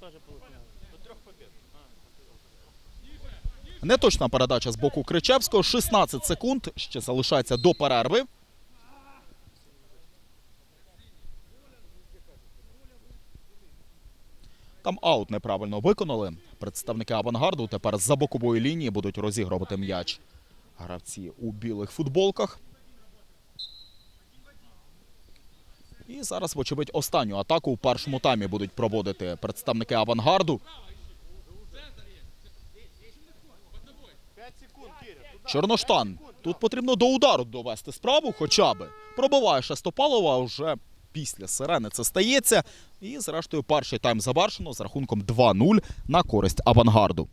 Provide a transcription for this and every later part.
теж получилось. Неточна передача з боку Кричевського. 16 секунд ще залишається до перерви. Там аут неправильно виконали. Представники авангарду тепер за бокової лінії будуть розігрувати м'яч. Гравці у білих футболках. І зараз, вочевидь, останню атаку у першому таймі будуть проводити представники авангарду. Чорноштан. Тут потрібно до удару довести справу хоча б. Пробиває Шестопалова, вже після сирени це стається. І, зрештою, перший тайм завершено з рахунком 2-0 на користь авангарду.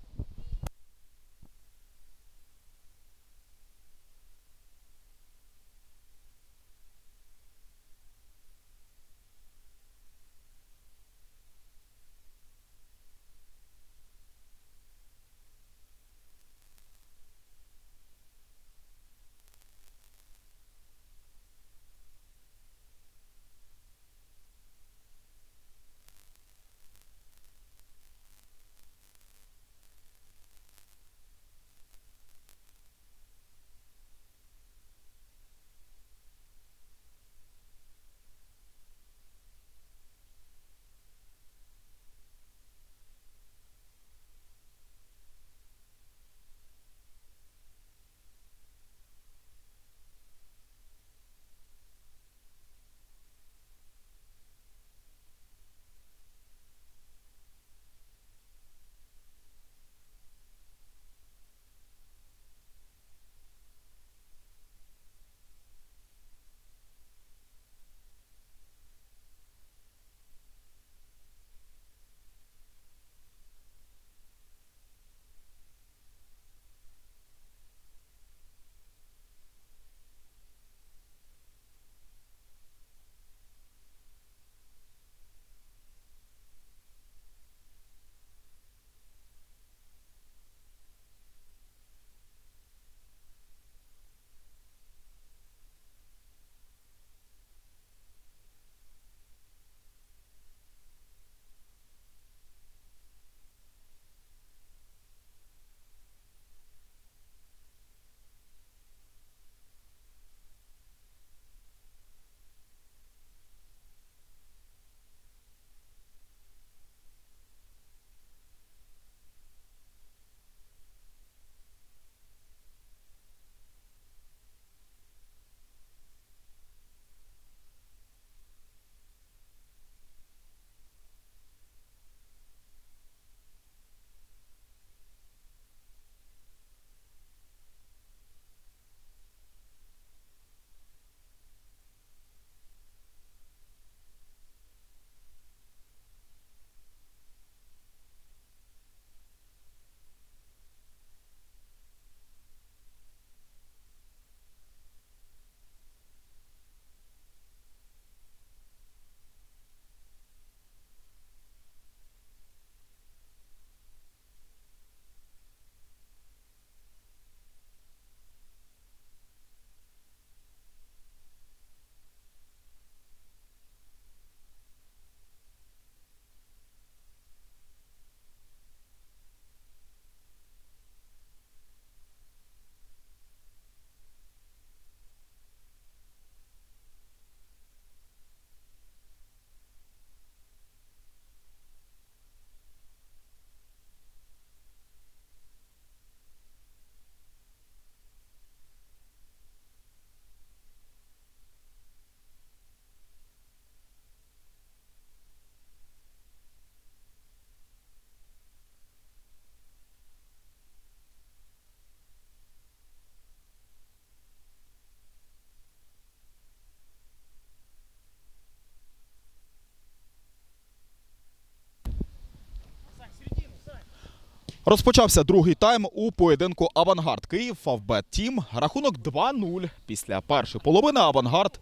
Розпочався другий тайм у поєдинку Авангард Київ Фавбет Тім. Рахунок 2-0. Після першої половини Авангард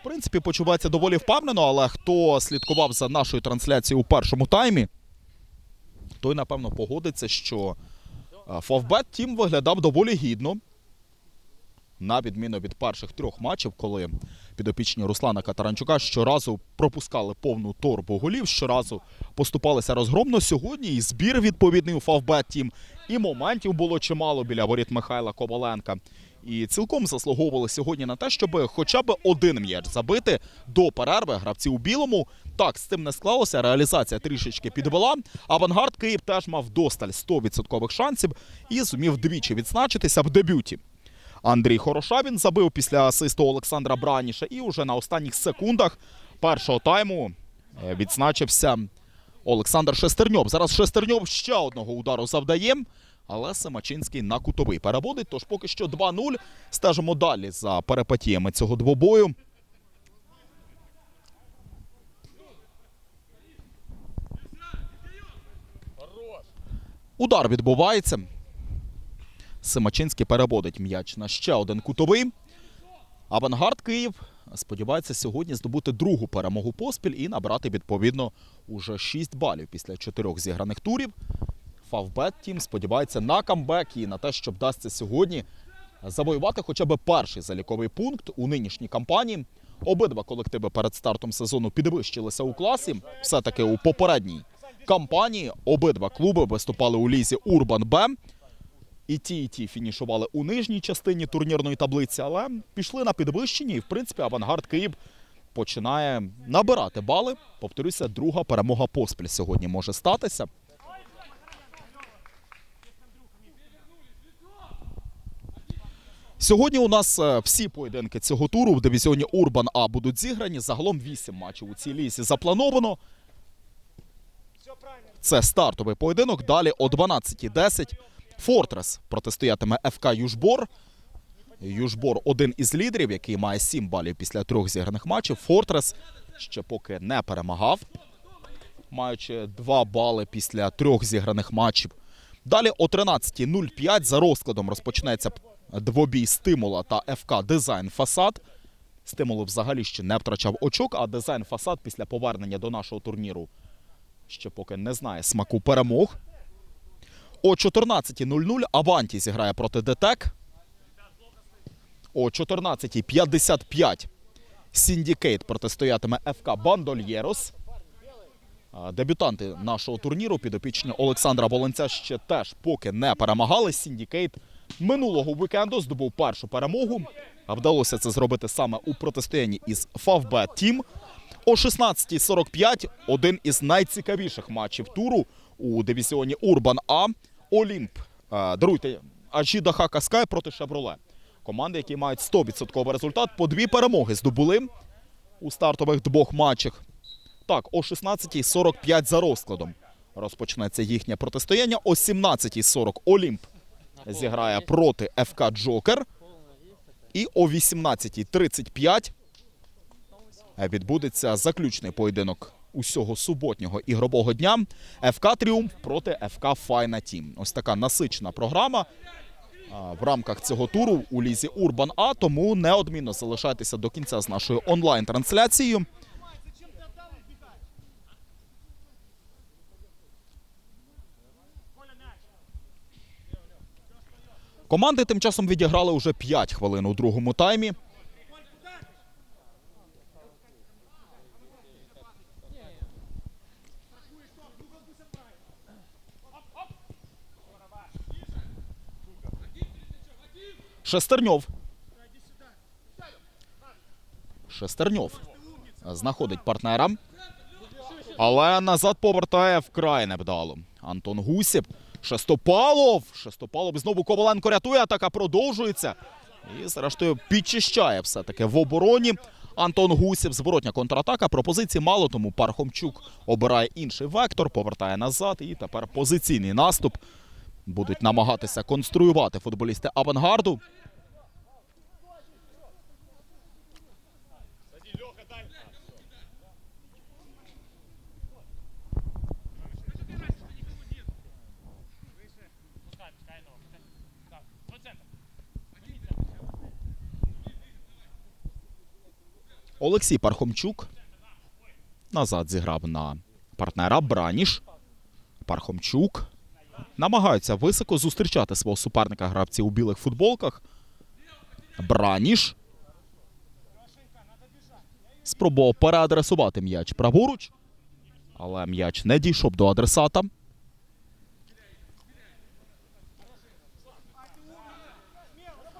в принципі почувається доволі впевнено, але хто слідкував за нашою трансляцією у першому таймі, той напевно погодиться, що е, Фавбет Тім виглядав доволі гідно. На відміну від перших трьох матчів, коли підопічні Руслана Катаранчука щоразу пропускали повну торбу голів, щоразу поступалися розгромно. Сьогодні і збір відповідний у Фавбет Тім, і моментів було чимало біля воріт Михайла Коваленка. І цілком заслуговували сьогодні на те, щоб хоча б один м'яч забити до перерви. Гравці у білому. Так, з цим не склалося. Реалізація трішечки підвела. Авангард Київ теж мав досталь 100% шансів і зумів двічі відзначитися в дебюті. Андрій Хорошавін забив після асисту Олександра Браніша. І уже на останніх секундах першого тайму е, відзначився Олександр Шестерньов. Зараз Шестерньов ще одного удару завдає. Але Семачинський на кутовий переводить. Тож поки що 2-0. Стежимо далі за перипетіями цього двобою. Удар відбувається. Семачинський переводить м'яч на ще один кутовий. Авангард Київ сподівається сьогодні здобути другу перемогу поспіль і набрати відповідно уже 6 балів після чотирьох зіграних турів. Фавбет Тім сподівається на камбек і на те, що вдасться сьогодні завоювати хоча б перший заліковий пункт у нинішній кампанії. Обидва колективи перед стартом сезону підвищилися у класі. Все-таки у попередній кампанії обидва клуби виступали у лізі Урбан Б. І ті, і ті фінішували у нижній частині турнірної таблиці, але пішли на підвищення, і в принципі авангард Київ починає набирати бали. Повторюся, друга перемога поспіль сьогодні може статися. Сьогодні у нас е, всі поєдинки цього туру в дивізіоні Урбан А будуть зіграні. Загалом 8 матчів у цій лісі заплановано. Це стартовий поєдинок. Далі о 12.10 Фортрес протистоятиме ФК Южбор. Южбор один із лідерів, який має 7 балів після трьох зіграних матчів. Фортрес ще поки не перемагав, маючи 2 бали після трьох зіграних матчів. Далі о 13.05 за розкладом розпочнеться двобій стимула та ФК Дизайн Фасад. Стимул взагалі ще не втрачав очок, а дизайн Фасад після повернення до нашого турніру ще поки не знає смаку перемог. О 14.00 Аванті зіграє проти ДТЕК. О 14.55 Сіндікейт протистоятиме ФК Бандольєрос. Дебютанти нашого турніру підопічні Олександра Волонця ще теж поки не перемагали. Сіндікейт минулого вікенду здобув першу перемогу. А вдалося це зробити саме у протистоянні із Фавбет Тім. О 16.45 один із найцікавіших матчів туру у дивізіоні Урбан А. Олімп. е, Даруйте, Аджіда Хака Скай проти Шевроле. Команди, які мають 100% результат, по дві перемоги здобули у стартових двох матчах. Так, о 16.45 за розкладом розпочнеться їхнє протистояння. О 17.40 Олімп зіграє проти ФК Джокер. І о 18.35 відбудеться заключний поєдинок усього суботнього ігрового дня. ФК Тріумф проти ФК Файна Тім. Ось така насичена програма в рамках цього туру у лізі Урбан А. Тому неодмінно залишайтеся до кінця з нашою онлайн-трансляцією. Команди тим часом відіграли уже 5 хвилин у другому таймі. Шестерньов. Шестерньов знаходить партнера. Але назад повертає вкрай невдало. Антон Гусєв. Шестопалов. Шестопалов знову Коваленко рятує. Атака продовжується. І, зрештою, підчищає все-таки в обороні. Антон Гусєв. Зворотня контратака. Пропозиції мало, тому Пархомчук обирає інший вектор, повертає назад. І тепер позиційний наступ. Будуть намагатися конструювати футболісти авангарду. Олексій Пархомчук назад зіграв на партнера Браніш. Пархомчук намагаються високо зустрічати свого суперника гравці у білих футболках. Браніш. Спробував переадресувати м'яч праворуч. Але м'яч не дійшов до адресата.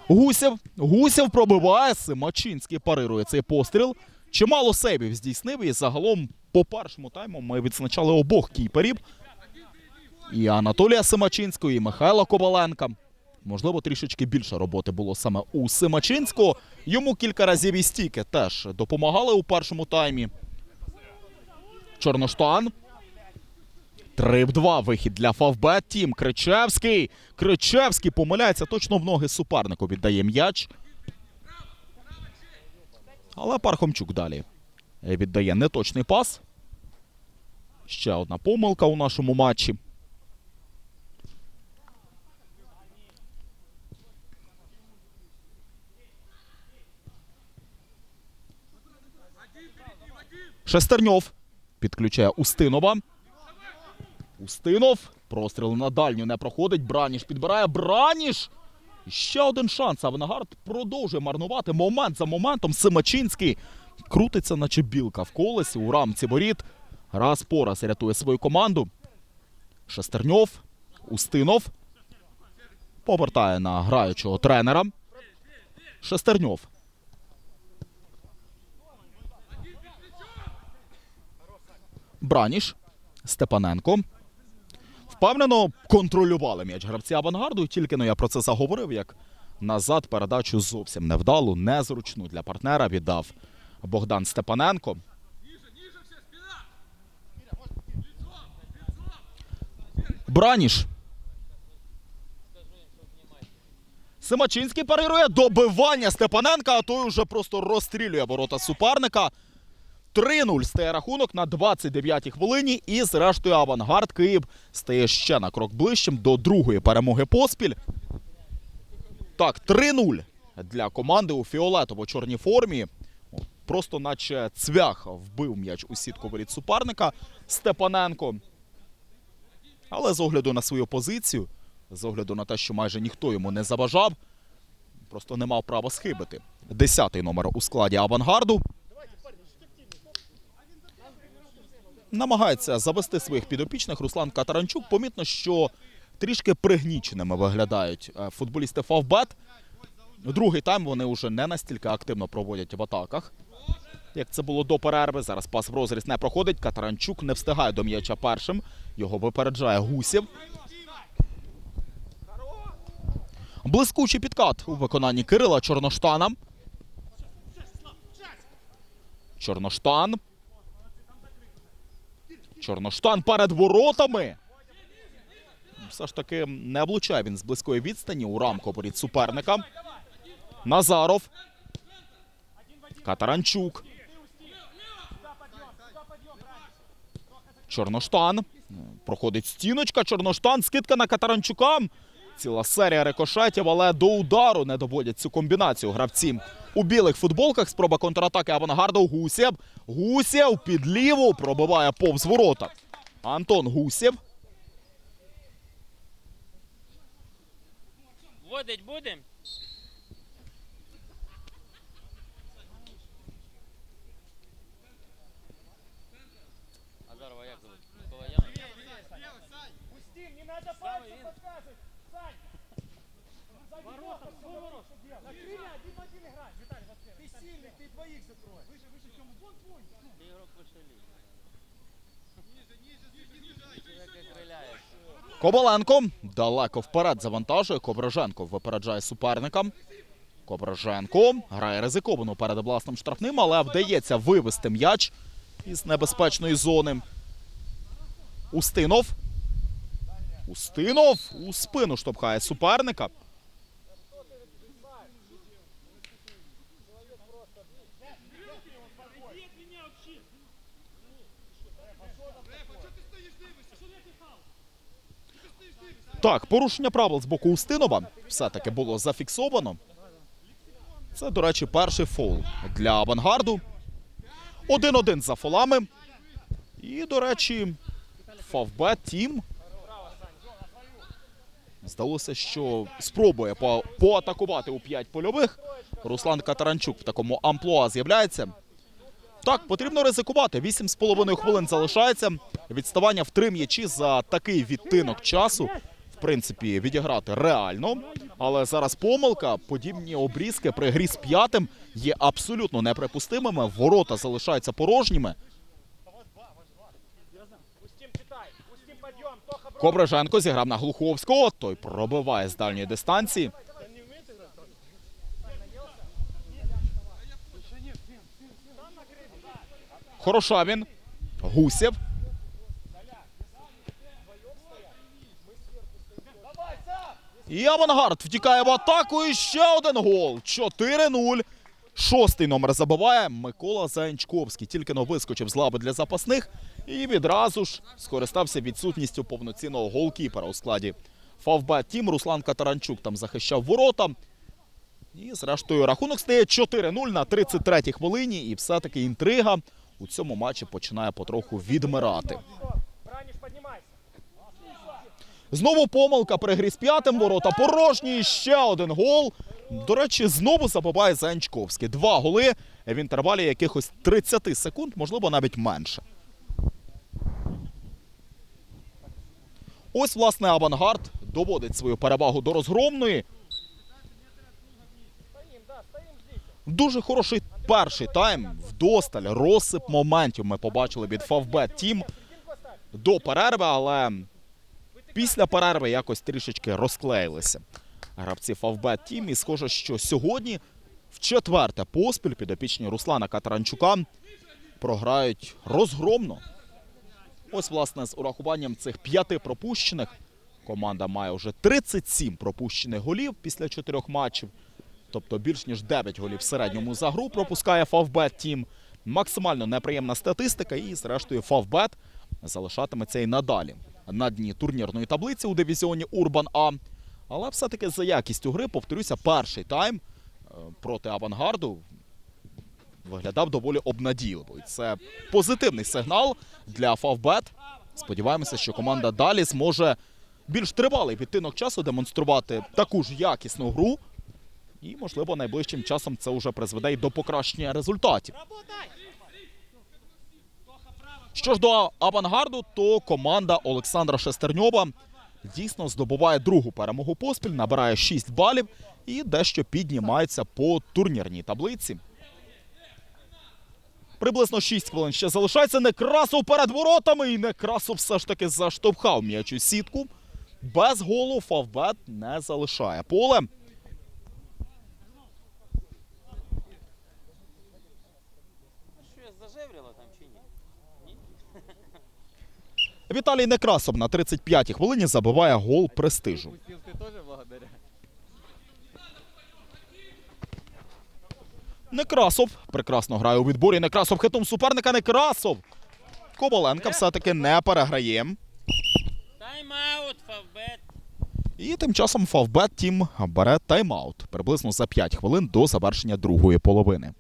Гусєв. Гусєв пробиває. Симачинський парирує цей постріл. Чимало сейвів здійснив. І загалом по першому тайму ми відзначали обох кіперів. І Анатолія Симачинського, і Михайла Коваленка. Можливо, трішечки більше роботи було саме у Симачинського. Йому кілька разів і стійки теж допомагали у першому таймі. Чорноштан. 3 в 2 вихід для Фавбет Тім. Кричевський. Кричевський помиляється точно в ноги супернику. Віддає м'яч. Але Пархомчук далі віддає неточний пас. Ще одна помилка у нашому матчі. Шестерньов підключає Устинова. Устинов. Простріл на дальню не проходить. Браніш підбирає. Браніш! Ще один шанс. Авангард продовжує марнувати момент за моментом. Симачинський крутиться, наче білка в колесі у рамці воріт. Раз по раз рятує свою команду. Шестерньов. Устинов. Повертає на граючого тренера. Шестерньов. Браніш. Степаненко. Впевнено контролювали м'яч гравці авангарду. Тільки но я про це заговорив, як назад передачу зовсім невдалу, незручну для партнера віддав Богдан Степаненко. Браніш. Симачинський парирує добивання Степаненка, а той уже просто розстрілює ворота суперника. 3-0 стає рахунок на 29-й хвилині. І зрештою авангард Київ стає ще на крок ближчим до другої перемоги поспіль. Так, 3-0 для команди у фіолетово-чорній формі. Просто наче цвях вбив м'яч у сітку воріт суперника Степаненко. Але з огляду на свою позицію, з огляду на те, що майже ніхто йому не заважав, просто не мав права схибити. Десятий номер у складі авангарду. Намагається завести своїх підопічних Руслан Катаранчук. Помітно, що трішки пригніченими виглядають е, футболісти Фавбет. Другий тайм вони вже не настільки активно проводять в атаках, як це було до перерви. Зараз пас в розріз не проходить. Катаранчук не встигає до м'яча першим. Його випереджає Гусєв. Блискучий підкат у виконанні Кирила Чорноштана. Чорноштан. Чорноштан перед воротами. Все ж таки не облучає він з близької відстані у рамку порід суперника. Назаров. Катаранчук. Чорноштан. Проходить стіночка. Чорноштан. Скидка на Катаранчука. Ціла серія рикошетів, але до удару не доводять цю комбінацію гравці. У білих футболках спроба контратаки авангарду Гусєв. Гусєв під ліву пробиває повз ворота. Антон Гусєв. Водить будем? Кобаленко далеко вперед завантажує. Кображенко випереджає суперника. Кображенко грає ризиковано перед власним штрафним, але вдається вивести м'яч із небезпечної зони. Устинов. Устинов у спину штовхає суперника. Так, порушення правил з боку Устинова все-таки було зафіксовано. Це, до речі, перший фол для авангарду. 1-1 за фолами. І, до речі, Фавбет Тім Здалося, що спробує по- поатакувати у п'ять польових. Руслан Катаранчук в такому амплуа з'являється. Так, потрібно ризикувати. 8,5 хвилин залишається. Відставання в три м'ячі за такий відтинок часу. Принципі, відіграти реально. Але зараз помилка. Подібні обрізки при грі з п'ятим є абсолютно неприпустимими. Ворота залишаються порожніми. Кобриженко зіграв на Глуховського. Той пробиває з дальньої дистанції. Хорошавін. Гусєв. І авангард втікає в атаку. І ще один гол. 4-0. Шостий номер забиває Микола Заянчковський. Тільки но вискочив з лаби для запасних і відразу ж скористався відсутністю повноцінного голкіпера у складі Фавбет Тім. Руслан Катаранчук там захищав ворота. І зрештою рахунок стає 4-0 на 33-й хвилині. І все-таки інтрига у цьому матчі починає потроху відмирати. Знову помилка при грі з п'ятим ворота порожні. І ще один гол. До речі, знову забиває Занчковський. Два голи в інтервалі якихось 30 секунд, можливо, навіть менше. Ось, власне, авангард доводить свою перевагу до розгромної. Дуже хороший перший тайм. Вдосталь розсип моментів ми побачили від Фавбет Тім до перерви, але після перерви якось трішечки розклеїлися гравці Фавбет Тім. І схоже, що сьогодні в четверте поспіль підопічні Руслана Катаранчука програють розгромно. Ось, власне, з урахуванням цих п'яти пропущених команда має вже 37 пропущених голів після чотирьох матчів. Тобто більш ніж 9 голів в середньому за гру пропускає Фавбет Тім. Максимально неприємна статистика, і зрештою Фавбет залишатиметься і надалі на дні турнірної таблиці у дивізіоні Урбан А. Але все-таки за якістю гри, повторюся, перший тайм е, проти авангарду виглядав доволі обнадійливо. І це позитивний сигнал для Фавбет. Сподіваємося, що команда далі зможе більш тривалий відтинок часу демонструвати таку ж якісну гру. І, можливо, найближчим часом це вже призведе й до покращення результатів. Що ж до авангарду, то команда Олександра Шестерньова дійсно здобуває другу перемогу поспіль, набирає 6 балів і дещо піднімається по турнірній таблиці. Приблизно 6 хвилин ще залишається. Некрасов перед воротами. І Некрасов все ж таки заштовхав м'яч у сітку. Без голу Фавбет не залишає поле. Ну що, зажевріло там чи ні? Ні? Віталій Некрасов на 35-й хвилині забиває гол престижу. Некрасов прекрасно грає у відборі. Некрасов хитом суперника. Некрасов. Коваленка все-таки не переграє. Тайм-аут, Фавбет. І тим часом Фавбет Тім бере тайм-аут приблизно за 5 хвилин до завершення другої половини.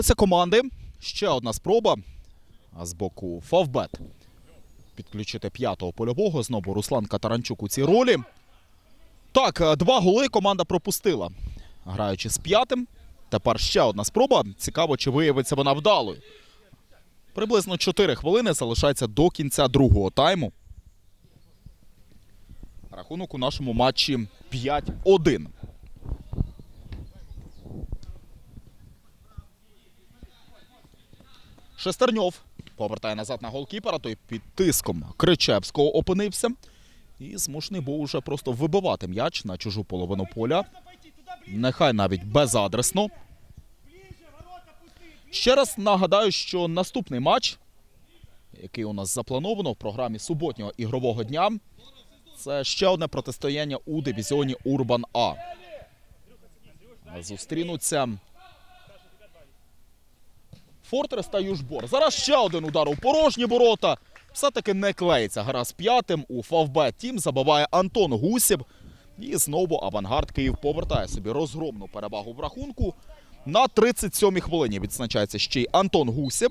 Повернулися команди. Ще одна спроба а з боку Фавбет. Підключити п'ятого польового. Знову Руслан Катаранчук у цій ролі. Так, е, два голи команда пропустила. Граючи з п'ятим. Тепер ще одна спроба. Цікаво, чи виявиться вона вдалою. Приблизно 4 хвилини залишається до кінця другого тайму. Рахунок у нашому матчі 5-1. Шестерньов повертає назад на голкіпера. Той під тиском Кричевського опинився. І змушений був уже просто вибивати м'яч на чужу половину поля. Нехай навіть безадресно. Ще раз нагадаю, що наступний матч, який у нас заплановано в програмі суботнього ігрового дня, це ще одне протистояння у дивізіоні Урбан А. Зустрінуться Фортрес та Южбор. Зараз ще один удар у порожні ворота. Все-таки не клеїться гра з п'ятим. У Фавбет Тім забиває Антон Гусєв. І знову авангард Київ повертає собі розгромну перевагу в рахунку. На 37-й хвилині відзначається ще й Антон ты,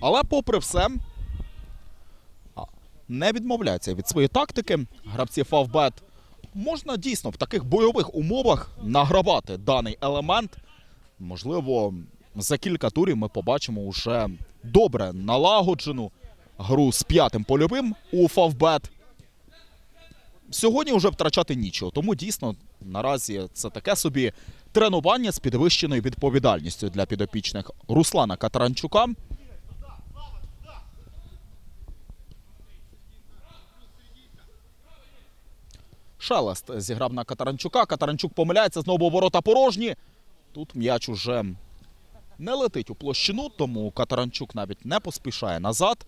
Але попри все, не відмовляється від своєї тактики. Гравці Фавбет можна дійсно в таких бойових умовах награвати даний елемент. Можливо, за кілька турів ми побачимо вже добре налагоджену гру з п'ятим польовим у Фавбет. Сьогодні вже втрачати нічого, тому дійсно наразі це таке собі тренування з підвищеною відповідальністю для підопічних Руслана Катаранчука. Шелест зіграв на Катаранчука. Катаранчук помиляється, знову ворота порожні. Тут м'яч уже не летить у площину, тому Катаранчук навіть не поспішає назад.